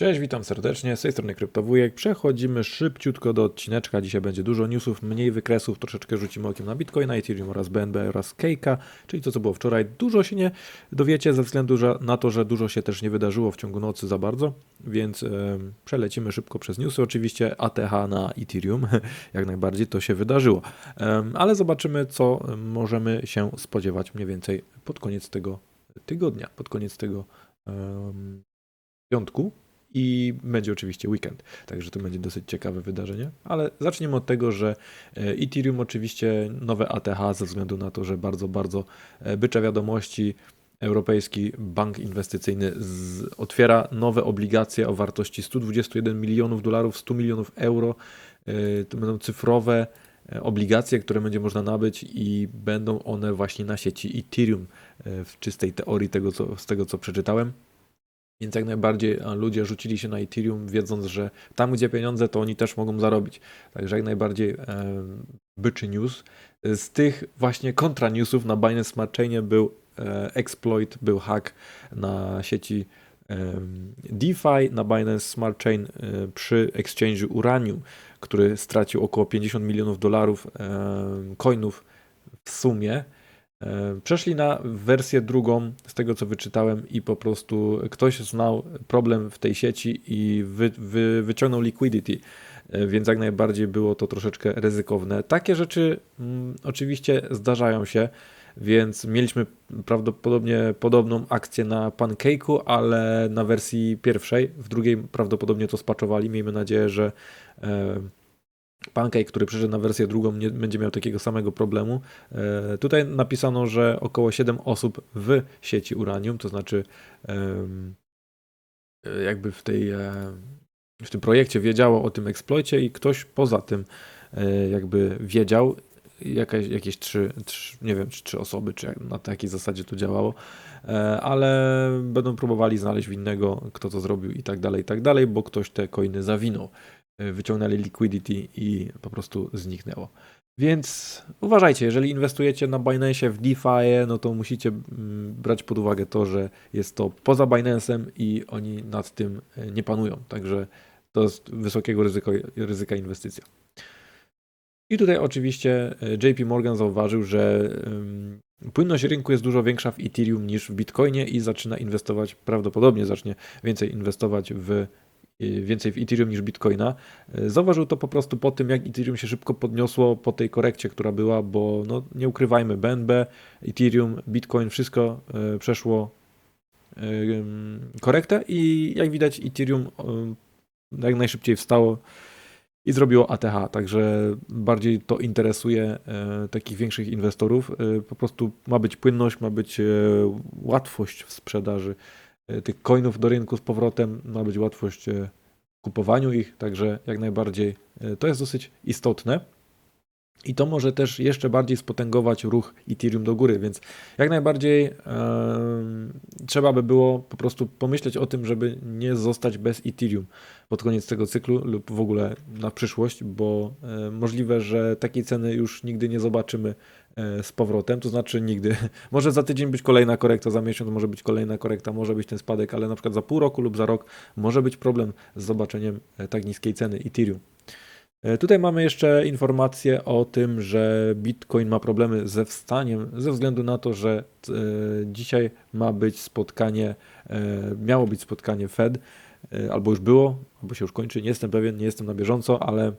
Cześć, witam serdecznie, z tej strony Kryptowujek. Przechodzimy szybciutko do odcineczka. Dzisiaj będzie dużo newsów, mniej wykresów, troszeczkę rzucimy okiem na Bitcoina, Ethereum oraz BNB oraz Cake'a, czyli to co było wczoraj. Dużo się nie dowiecie ze względu na to, że dużo się też nie wydarzyło w ciągu nocy za bardzo, więc em, przelecimy szybko przez newsy. Oczywiście ATH na Ethereum, jak najbardziej to się wydarzyło, Em, ale zobaczymy co możemy się spodziewać mniej więcej pod koniec tego tygodnia, pod koniec tego em, piątku i będzie oczywiście weekend, także to będzie dosyć ciekawe wydarzenie, ale zaczniemy od tego, że e, Ethereum oczywiście nowe ATH ze względu na to, że bardzo, bardzo e, bycze wiadomości Europejski Bank Inwestycyjny z, otwiera nowe obligacje o wartości 121 milionów dolarów, 100 milionów euro. E, To będą cyfrowe obligacje, które będzie można nabyć i będą one właśnie na sieci Ethereum w czystej teorii tego, co, z tego, co przeczytałem. Więc jak najbardziej ludzie rzucili się na Ethereum, wiedząc, że tam, gdzie pieniądze, to oni też mogą zarobić. Także jak najbardziej byczy news. Z tych właśnie kontra newsów na Binance Smart Chainie był e, exploit, był hack na sieci DeFi, na Binance Smart Chain e, przy exchange'u Uranium, który stracił około 50 milionów dolarów coinów w sumie. E, Przeszli na wersję drugą, z tego co wyczytałem, i po prostu ktoś znał problem w tej sieci i wy, wy, wyciągnął liquidity, E, więc jak najbardziej było to troszeczkę ryzykowne. Takie rzeczy mm, oczywiście zdarzają się, więc mieliśmy prawdopodobnie podobną akcję na Pancake'u, ale na wersji pierwszej, w drugiej prawdopodobnie to spaczowali. Miejmy nadzieję, że e, Pancake, który przeszedł na wersję drugą, nie będzie miał takiego samego problemu. E, Tutaj napisano, że około 7 osób w sieci Uranium, to znaczy e, jakby w tej e, w tym projekcie wiedziało o tym eksploicie i ktoś poza tym jakby wiedział, jakieś trzy, trzy, nie wiem, czy osoby, czy na takiej zasadzie to działało, ale będą próbowali znaleźć winnego, kto to zrobił i tak dalej, i tak dalej, bo ktoś te coiny zawinął. E, Wyciągnęli liquidity i po prostu zniknęło. Więc uważajcie, jeżeli inwestujecie na Binance w DeFi, no to musicie mm, brać pod uwagę to, że jest to poza Binance'em i oni nad tym e, nie panują. Także to jest wysokiego ryzyko, ryzyka inwestycja. I tutaj oczywiście e, JP Morgan zauważył, że płynność rynku jest dużo większa w Ethereum niż w Bitcoinie i zaczyna inwestować, prawdopodobnie zacznie więcej inwestować w y, więcej w Ethereum niż Bitcoina. Y, Zauważył to po prostu po tym, jak Ethereum się szybko podniosło po tej korekcie, która była, bo no, nie ukrywajmy, BNB, Ethereum, Bitcoin, wszystko y, przeszło y, korektę i jak widać Ethereum y, jak najszybciej wstało i zrobiło ATH, także bardziej to interesuje takich większych inwestorów. Po prostu ma być płynność, ma być łatwość w sprzedaży tych coinów do rynku z powrotem, ma być łatwość e, kupowaniu ich, także jak najbardziej e, to jest dosyć istotne. I to może też jeszcze bardziej spotęgować ruch Ethereum do góry, więc jak najbardziej em, trzeba by było po prostu pomyśleć o tym, żeby nie zostać bez Ethereum pod koniec tego cyklu lub w ogóle na przyszłość, bo e, możliwe, że takiej ceny już nigdy nie zobaczymy e, z powrotem, to znaczy nigdy. Może za tydzień być kolejna korekta, za miesiąc może być kolejna korekta, może być ten spadek, ale na przykład za pół roku lub za rok może być problem z zobaczeniem e, tak niskiej ceny Ethereum. E, Tutaj mamy jeszcze informację o tym, że Bitcoin ma problemy ze wstaniem ze względu na to, że e, dzisiaj ma być spotkanie, e, miało być spotkanie Fed, albo już było, albo się już kończy, nie jestem pewien, nie jestem na bieżąco, ale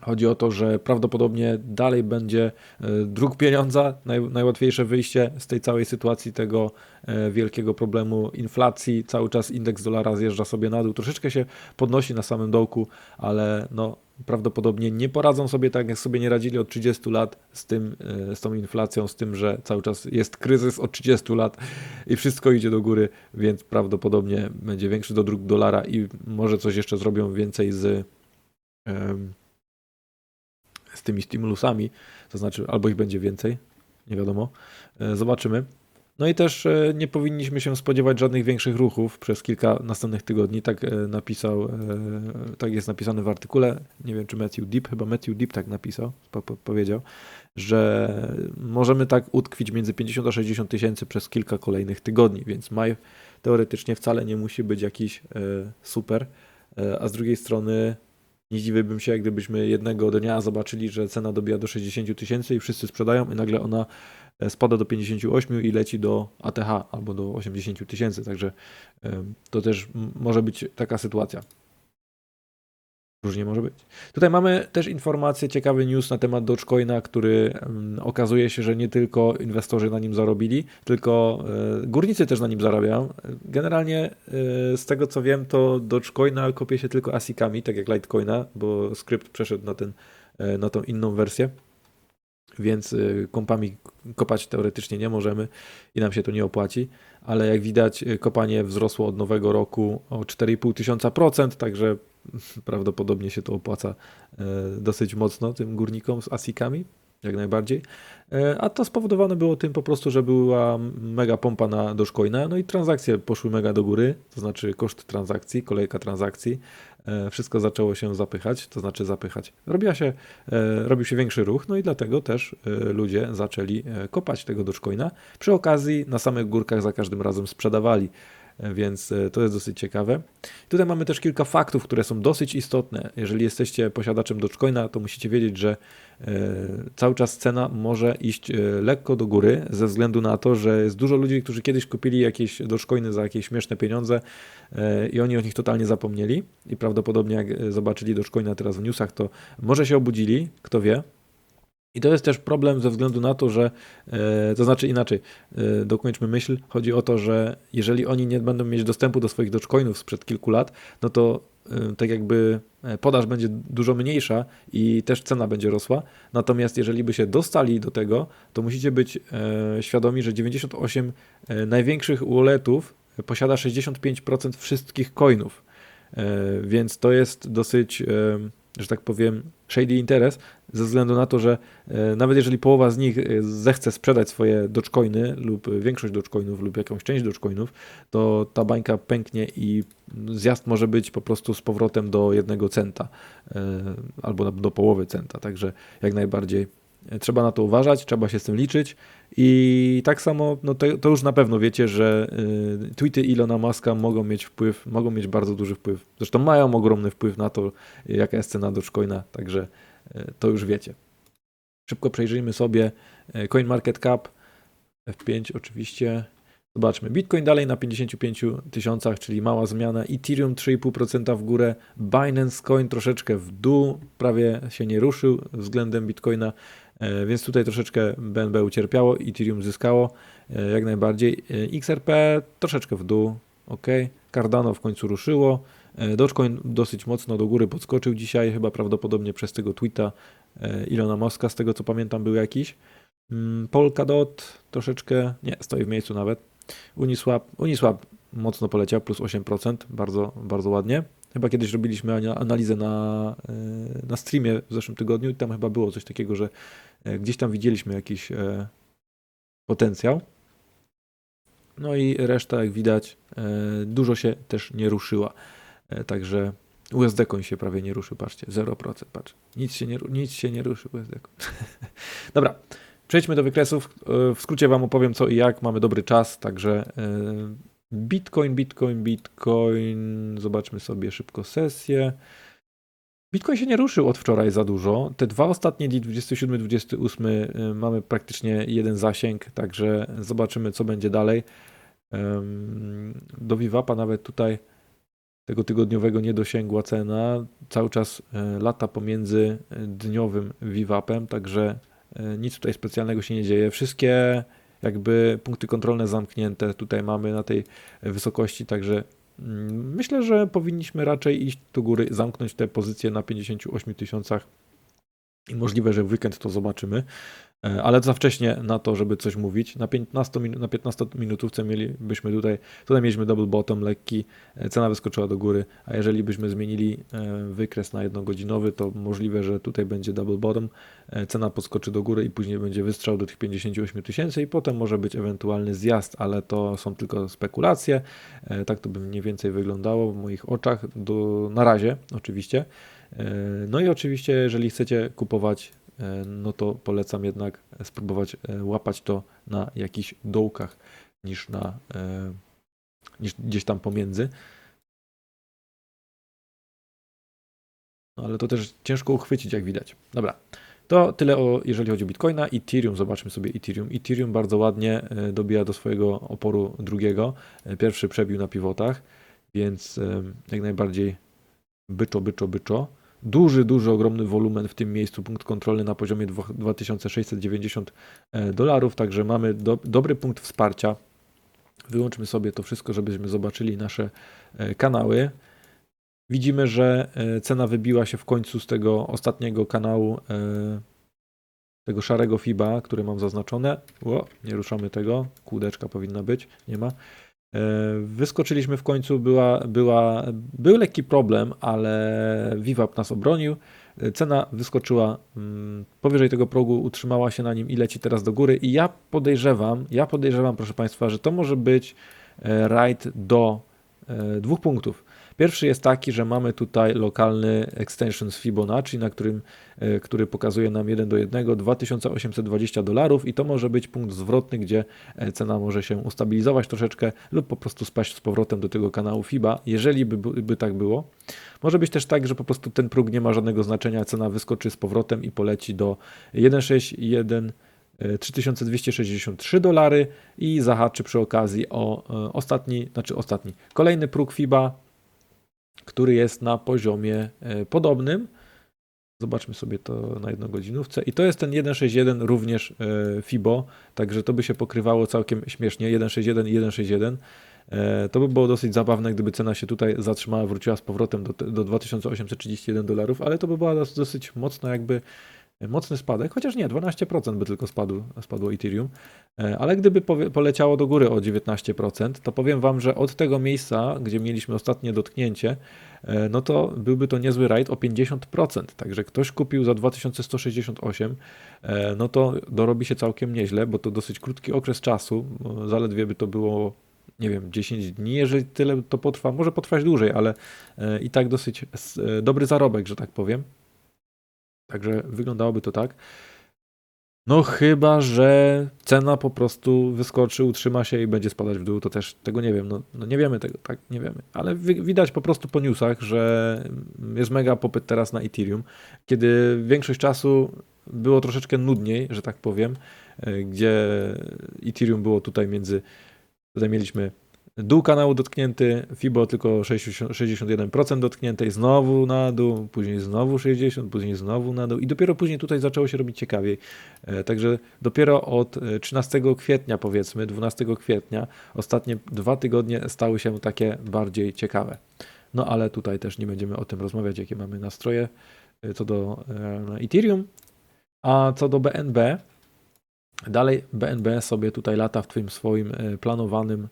chodzi o to, że prawdopodobnie dalej będzie e, druk pieniądza, naj, najłatwiejsze wyjście z tej całej sytuacji tego e, wielkiego problemu inflacji. Cały czas indeks dolara zjeżdża sobie na dół, troszeczkę się podnosi na samym dołku, ale no, prawdopodobnie nie poradzą sobie tak, jak sobie nie radzili od 30 lat z tym, e, z tą inflacją, z tym, że cały czas jest kryzys od 30 lat i wszystko idzie do góry, więc prawdopodobnie będzie większy dodruk dolara i może coś jeszcze zrobią więcej z, em, z tymi stimulusami, to znaczy albo ich będzie więcej, nie wiadomo, E, zobaczymy. No i też e, nie powinniśmy się spodziewać żadnych większych ruchów przez kilka następnych tygodni. Tak e, napisał, tak jest napisane w artykule. Nie wiem, czy Matthew Deep, chyba Matthew Deep tak napisał, po, po, powiedział, że możemy tak utkwić między 50 a 60 tysięcy przez kilka kolejnych tygodni, więc maj teoretycznie wcale nie musi być jakiś super, a z drugiej strony nie dziwiłbym się, jak gdybyśmy jednego dnia zobaczyli, że cena dobija do 60 tysięcy i wszyscy sprzedają i nagle ona e, spada do 58 i leci do ATH albo do 80 tysięcy, także to też może być taka sytuacja. Różnie może być. Tutaj mamy też informację, ciekawy news na temat Dogecoina, który mm, okazuje się, że nie tylko inwestorzy na nim zarobili, tylko e, górnicy też na nim zarabiają. Generalnie e, z tego co wiem, to Dogecoina kopie się tylko ASICami, tak jak Litecoina, bo skrypt przeszedł na, ten, e, na tą inną wersję. Więc e, kompami kopać teoretycznie nie możemy i nam się to nie opłaci, ale jak widać, e, kopanie wzrosło od nowego roku o 4,5 tysiąca procent, także prawdopodobnie się to opłaca e, dosyć mocno tym górnikom z asikami, jak najbardziej. A to spowodowane było tym po prostu, że była mega pompa na Dogecoina, no i transakcje poszły mega do góry, to znaczy koszt transakcji, kolejka transakcji, wszystko zaczęło się zapychać, to znaczy zapychać. Robiła się, e, robił się większy ruch, no i dlatego też e, ludzie zaczęli e, kopać tego Dogecoina. Przy okazji na samych górkach za każdym razem sprzedawali. Więc e, to jest dosyć ciekawe. Tutaj mamy też kilka faktów, które są dosyć istotne. Jeżeli jesteście posiadaczem Dogecoina, to musicie wiedzieć, że e, cały czas cena może iść e, lekko do góry, ze względu na to, że jest dużo ludzi, którzy kiedyś kupili jakieś Dogecoiny za jakieś śmieszne pieniądze i oni o nich totalnie zapomnieli i prawdopodobnie jak zobaczyli Dogecoina teraz w newsach, to może się obudzili, kto wie. I to jest też problem ze względu na to, że e, to znaczy inaczej, e, dokończmy myśl, chodzi o to, że jeżeli oni nie będą mieć dostępu do swoich Dogecoinów sprzed kilku lat, no to e, tak jakby podaż będzie dużo mniejsza i też cena będzie rosła. Natomiast jeżeli by się dostali do tego, to musicie być świadomi, że 98 e, największych walletów posiada 65% wszystkich coinów. Więc to jest dosyć, że tak powiem, shady interes, ze względu na to, że e, nawet jeżeli połowa z nich e, zechce sprzedać swoje Dogecoiny lub e, większość Dogecoinów lub jakąś część Dogecoinów, to ta bańka pęknie i zjazd może być po prostu z powrotem do jednego centa albo do połowy centa. Także jak najbardziej trzeba na to uważać, trzeba się z tym liczyć i tak samo, no to, to już na pewno wiecie, że y, tweety Ilona Muska mogą mieć wpływ, mogą mieć bardzo duży wpływ. Zresztą mają ogromny wpływ na to, jaka jest cena Dogecoina, także y, to już wiecie. Szybko przejrzyjmy sobie y, CoinMarketCap, F5 oczywiście. Zobaczmy, Bitcoin dalej na 55 tysiącach, czyli mała zmiana. Ethereum 3,5% w górę. Binance Coin troszeczkę w dół, prawie się nie ruszył względem Bitcoina, więc tutaj troszeczkę BNB ucierpiało, Ethereum zyskało e, jak najbardziej. E, XRP troszeczkę w dół, ok. Cardano w końcu ruszyło. E, Dogecoin dosyć mocno do góry podskoczył dzisiaj, chyba prawdopodobnie przez tego tweeta e, Ilona Moska, z tego co pamiętam był jakiś. Mm, Polkadot troszeczkę, nie, stoi w miejscu nawet. Uniswap, Uniswap mocno poleciał, plus 8%, bardzo, bardzo ładnie. Chyba kiedyś robiliśmy ana- analizę na, e, na streamie w zeszłym tygodniu i tam chyba było coś takiego, że e, gdzieś tam widzieliśmy jakiś e, potencjał. No i reszta, jak widać, dużo się też nie ruszyła. Także USD Coin się prawie nie ruszył, patrzcie, 0%, patrz. Nic się nie, nic się nie ruszy USD. Dobra, przejdźmy do wykresów. W skrócie Wam opowiem co i jak. Mamy dobry czas, także Bitcoin, Bitcoin, Bitcoin. Zobaczmy sobie szybko sesję. Bitcoin się nie ruszył od wczoraj za dużo. Te dwa ostatnie dni, 27, 28, y, mamy praktycznie jeden zasięg, także zobaczymy, co będzie dalej. Do Vivapa nawet tutaj tego tygodniowego nie dosięgła cena. Cały czas e, lata pomiędzy dniowym Vivapem, także e, nic tutaj specjalnego się nie dzieje. Wszystkie jakby punkty kontrolne zamknięte tutaj mamy na tej wysokości, także Mm, Myślę, że powinniśmy raczej iść do góry, zamknąć te pozycje na 58 tysiącach i możliwe, że w weekend to zobaczymy, E, ale za wcześnie na to, żeby coś mówić. Na 15, minu- na 15 minutówce mielibyśmy tutaj, tutaj mieliśmy double bottom lekki, e, cena wyskoczyła do góry, a jeżeli byśmy zmienili e, wykres na jednogodzinowy, to możliwe, że tutaj będzie double bottom, cena podskoczy do góry i później będzie wystrzał do tych 58 tysięcy i potem może być ewentualny zjazd, ale to są tylko spekulacje. Tak to by mniej więcej wyglądało w moich oczach, do, na razie oczywiście. E, No i oczywiście, jeżeli chcecie kupować, e, no to polecam jednak spróbować e, łapać to na jakichś dołkach niż na, niż gdzieś tam pomiędzy. No ale to też ciężko uchwycić, jak widać. Dobra, to tyle o, jeżeli chodzi o Bitcoina. Ethereum, zobaczmy sobie Ethereum. Ethereum bardzo ładnie dobija do swojego oporu drugiego. Pierwszy przebił na pivotach, więc jak najbardziej byczo, byczo, byczo. Duży, duży, ogromny wolumen w tym miejscu, punkt kontrolny na poziomie dwa- 2690 e, dolarów, także mamy do, dobry punkt wsparcia. Wyłączmy sobie to wszystko, żebyśmy zobaczyli nasze e, kanały. Widzimy, że e, cena wybiła się w końcu z tego ostatniego kanału, tego szarego FIBA, który mam zaznaczone. O, nie ruszamy tego, kółdeczka powinna być, nie ma. E, Wyskoczyliśmy w końcu, była, była, był lekki problem, ale Vivap nas obronił. E, Cena wyskoczyła mm, powyżej tego progu, utrzymała się na nim i leci teraz do góry. I ja podejrzewam, ja podejrzewam, proszę Państwa, że to może być e, rajd do dwóch punktów. Pierwszy jest taki, że mamy tutaj lokalny extension z Fibonacci, na którym, e, który pokazuje nam 1 do 1 2820 dolarów i to może być punkt zwrotny, gdzie e, cena może się ustabilizować troszeczkę lub po prostu spaść z powrotem do tego kanału FIBA, jeżeli by, by, tak było. Może być też tak, że po prostu ten próg nie ma żadnego znaczenia, cena wyskoczy z powrotem i poleci do 161 e, 3263 dolary i zahaczy przy okazji o e, ostatni, znaczy ostatni, kolejny próg FIBA, który jest na poziomie e, podobnym. Zobaczmy sobie to na jednogodzinówce. I to jest ten 161 również e, FIBO, także to by się pokrywało całkiem śmiesznie. 161 i 161. E, To by było dosyć zabawne, gdyby cena się tutaj zatrzymała, wróciła z powrotem do, do 2831 dolarów, ale to by była dos- dosyć mocno jakby mocny spadek, chociaż nie, 12% by tylko spadł, spadło Ethereum, E, ale gdyby poleciało do góry o 19%, to powiem Wam, że od tego miejsca, gdzie mieliśmy ostatnie dotknięcie, e, no to byłby to niezły rajd o 50%, także ktoś kupił za 2168, e, no to dorobi się całkiem nieźle, bo to dosyć krótki okres czasu, zaledwie by to było nie wiem, 10 dni, jeżeli tyle to potrwa, może potrwać dłużej, ale i tak dosyć dobry zarobek, że tak powiem. Także wyglądałoby to tak. No chyba, że cena po prostu wyskoczy, utrzyma się i będzie spadać w dół, to też tego nie wiem. No, no nie wiemy tego, tak, nie wiemy. Ale wi- widać po prostu po newsach, że jest mega popyt teraz na Ethereum, kiedy większość czasu było troszeczkę nudniej, że tak powiem, e, gdzie Ethereum było tutaj między, tutaj mieliśmy dół kanału dotknięty, FIBO tylko 60, 61% dotknięte i znowu na dół, później znowu 60, później znowu na dół i dopiero później tutaj zaczęło się robić ciekawiej. E, Także dopiero od e, 13 kwietnia powiedzmy, 12 kwietnia, ostatnie dwa tygodnie stały się takie bardziej ciekawe. No ale tutaj też nie będziemy o tym rozmawiać, jakie mamy nastroje e, co do e, Ethereum. A co do BNB, dalej BNB sobie tutaj lata w tym swoim e, planowanym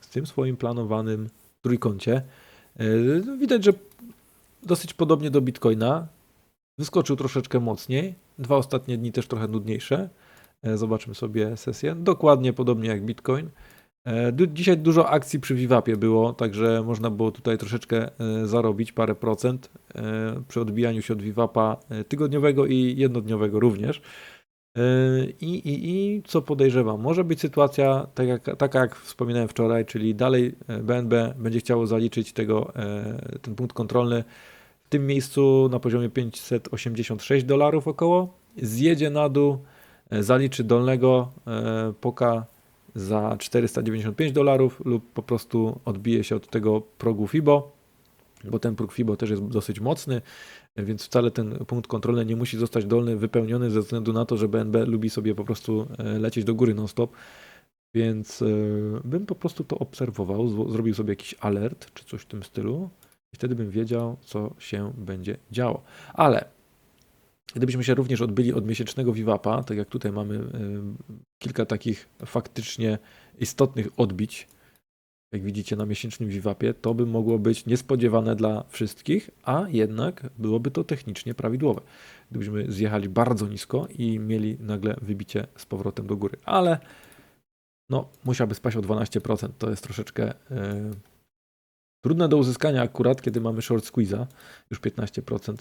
z tym swoim planowanym trójkącie. E, no, Widać, że dosyć podobnie do Bitcoina. Wyskoczył troszeczkę mocniej. Dwa ostatnie dni też trochę nudniejsze. E, Zobaczmy sobie sesję. Dokładnie podobnie jak Bitcoin. E, Dzisiaj dużo akcji przy Vivapie było, także można było tutaj troszeczkę zarobić parę procent przy odbijaniu się od Vivapa tygodniowego i jednodniowego również. E, I, i, I co podejrzewam, może być sytuacja tak jak, taka, jak wspominałem wczoraj, czyli dalej BNB będzie chciało zaliczyć tego, e, ten punkt kontrolny w tym miejscu na poziomie 586 dolarów około, zjedzie na dół, zaliczy dolnego poka za 495 dolarów lub po prostu odbije się od tego progu FIBO, bo ten próg FIBO też jest dosyć mocny, więc wcale ten punkt kontrolny nie musi zostać dolny wypełniony ze względu na to, że BNB lubi sobie po prostu e, lecieć do góry non-stop. Więc e, bym po prostu to obserwował, zrobił sobie jakiś alert czy coś w tym stylu i wtedy bym wiedział, co się będzie działo. Ale gdybyśmy się również odbyli od miesięcznego Vivapa, tak jak tutaj mamy e, kilka takich faktycznie istotnych odbić, jak widzicie na miesięcznym Vivapie, to by mogło być niespodziewane dla wszystkich, a jednak byłoby to technicznie prawidłowe. Gdybyśmy zjechali bardzo nisko i mieli nagle wybicie z powrotem do góry. Ale no, musiałby spaść o 12%. To jest troszeczkę e, trudne do uzyskania akurat, kiedy mamy short squeeze'a, już 15%.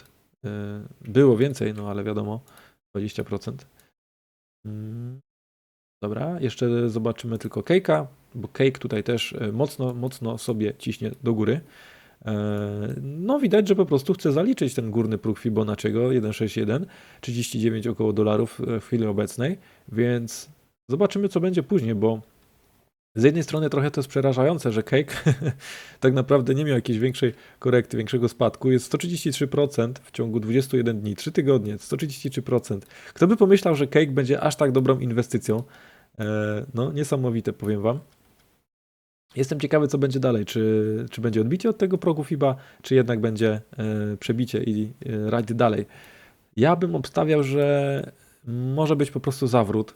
E, było więcej, no ale wiadomo, 20%. Mm. Dobra, jeszcze zobaczymy tylko Cake'a, bo Cake tutaj też e, mocno, mocno sobie ciśnie do góry. E, No widać, że po prostu chce zaliczyć ten górny próg Fibonacciego 161, 39 około dolarów e, w chwili obecnej, więc zobaczymy co będzie później, bo z jednej strony trochę to jest przerażające, że Cake tak naprawdę nie miał jakiejś większej korekty, większego spadku. Jest 133% w ciągu 21 dni, 3 tygodnie, 133%. Kto by pomyślał, że Cake będzie aż tak dobrą inwestycją? E, No, niesamowite, powiem Wam. Jestem ciekawy, co będzie dalej. Czy, czy będzie odbicie od tego progu FIBA, czy jednak będzie e, przebicie i e, rajd dalej. Ja bym obstawiał, że może być po prostu zawrót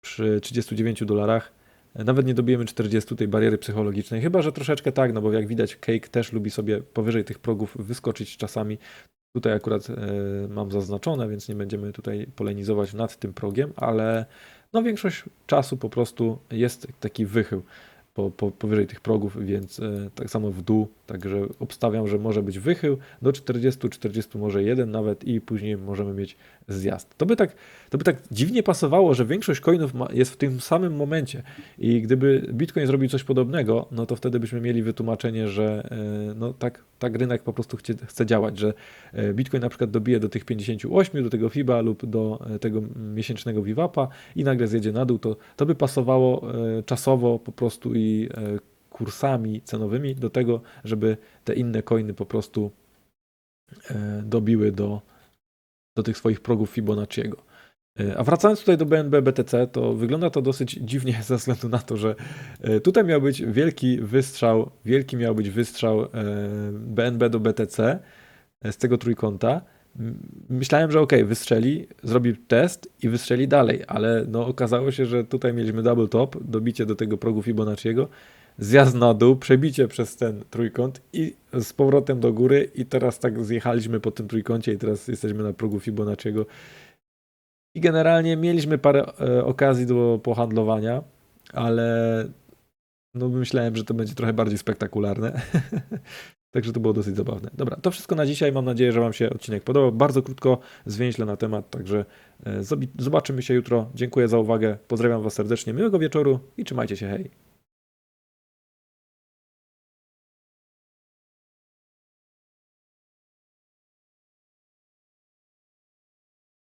przy 39 dolarach. Nawet nie dobijemy 40 tej bariery psychologicznej, chyba że troszeczkę tak, no bo jak widać, Cake też lubi sobie powyżej tych progów wyskoczyć czasami. Tutaj akurat e, mam zaznaczone, więc nie będziemy tutaj polenizować nad tym progiem, ale no większość czasu po prostu jest taki wychył po, po, powyżej tych progów, więc e, tak samo w dół, także obstawiam, że może być wychył do 40, 40 może jeden nawet i później możemy mieć zjazd. To by tak, to by tak dziwnie pasowało, że większość coinów ma, jest w tym samym momencie i gdyby Bitcoin zrobił coś podobnego, no to wtedy byśmy mieli wytłumaczenie, że e, no tak, tak rynek po prostu chce, chce działać, że e, Bitcoin na przykład dobije do tych 58, do tego FIBA lub do e, tego miesięcznego VWAP-a i nagle zjedzie na dół, to, to by pasowało czasowo po prostu i kursami cenowymi do tego, żeby te inne coiny po prostu e, dobiły do, do tych swoich progów Fibonacciego. E, A wracając tutaj do BNB BTC, to wygląda to dosyć dziwnie ze względu na to, że e, tutaj miał być wielki wystrzał, wielki miał być wystrzał BNB do BTC z tego trójkąta. Myślałem, że ok, wystrzeli, zrobi test i wystrzeli dalej, ale no okazało się, że tutaj mieliśmy double top, dobicie do tego progu Fibonacciego, zjazd na dół, przebicie przez ten trójkąt i z powrotem do góry i teraz tak zjechaliśmy po tym trójkącie i teraz jesteśmy na progu Fibonacciego. I generalnie mieliśmy parę e, okazji do pohandlowania, ale no myślałem, że to będzie trochę bardziej spektakularne. Także to było dosyć zabawne. Dobra, to wszystko na dzisiaj. Mam nadzieję, że Wam się odcinek podobał. Bardzo krótko, zwięźle na temat, także e, zobaczymy się jutro. Dziękuję za uwagę. Pozdrawiam Was serdecznie. Miłego wieczoru i trzymajcie się. Hej.